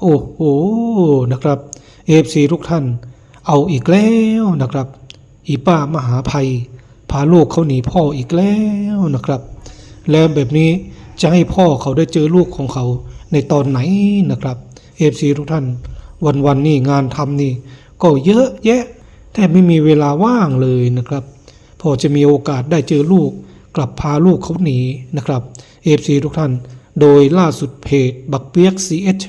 โอ้โหนะครับเอฟซีทุกท่าน เอาอีกแล้วนะครับ อีป้ามหาภัย พาลูกเขาหนีพ่ออีกแล้วนะครับ แล้วแบบนี้จะให้พ่อเขาได้เจอลูกของเขาในตอนไหนนะครับเอฟซีทุกท่าน วันวันนี่งานทำนี่ ก็เยอะแยะแทบไม่มีเวลาว่างเลยนะครับ พอจะมีโอกาสได้เจอลูก กลับพาลูกเขาหนีนะครับเอฟซีทุกท่าน โดยล่าสุดเพจบักเปียกซีเอช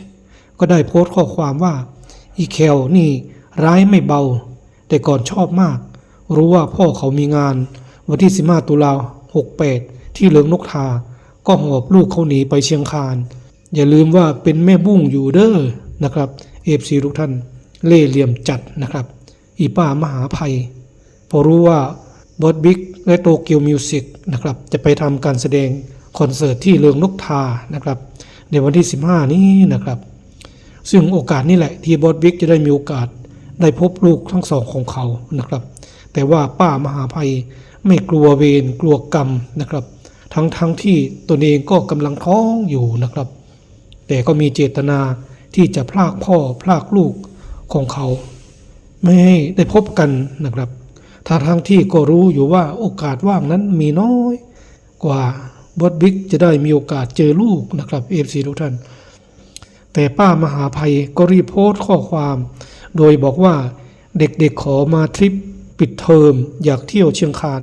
ก็ได้โพสต์ข้อความว่า อีเคลนี่ร้ายไม่เบา แต่ก่อนชอบมาก รู้ว่าพ่อเขามีงาน วันที่15ตุลา68ที่เหลืองนกทา ก็หอบลูกเขาหนีไปเชียงคาน อย่าลืมว่าเป็นแม่บุ้งอยู่เด้อนะครับเอฟซีทุกท่าน เล่เหลี่ยมจัดนะครับ อีป้ามหาภัย พอรู้ว่าบอสบิ๊กและโตเกียวมิวสิกนะครับจะไปทำการแสดงคอนเสิร์ตที่เลืองนกทานะครับในวันที่ 15 นี้นะครับ ซึ่งโอกาสนี้แหละที่บอสบิ๊กจะได้มีโอกาสได้พบลูกทั้งสองของเขานะครับ แต่ว่าป้ามหาภัยไม่กลัวเวรกลัวกรรมนะครับ ทั้งทั้งที่ตนเองก็กำลังท้องอยู่นะครับ แต่ก็มีเจตนาที่จะพลากพ่อพลากลูกของเขา ไม่ให้ได้พบกันนะครับทางทางที่ก็รู้อยู่ว่าโอกาสว่างนั้นมีน้อย กว่าบอสบิ๊กจะได้มีโอกาสเจอลูกนะครับเอฟซีทุกท่าน แต่ป้ามหาภัยก็รีบโพสต์ข้อความ โดยบอกว่าเด็กๆขอมาทริปปิดเทอมอยากเที่ยวเชียงคาน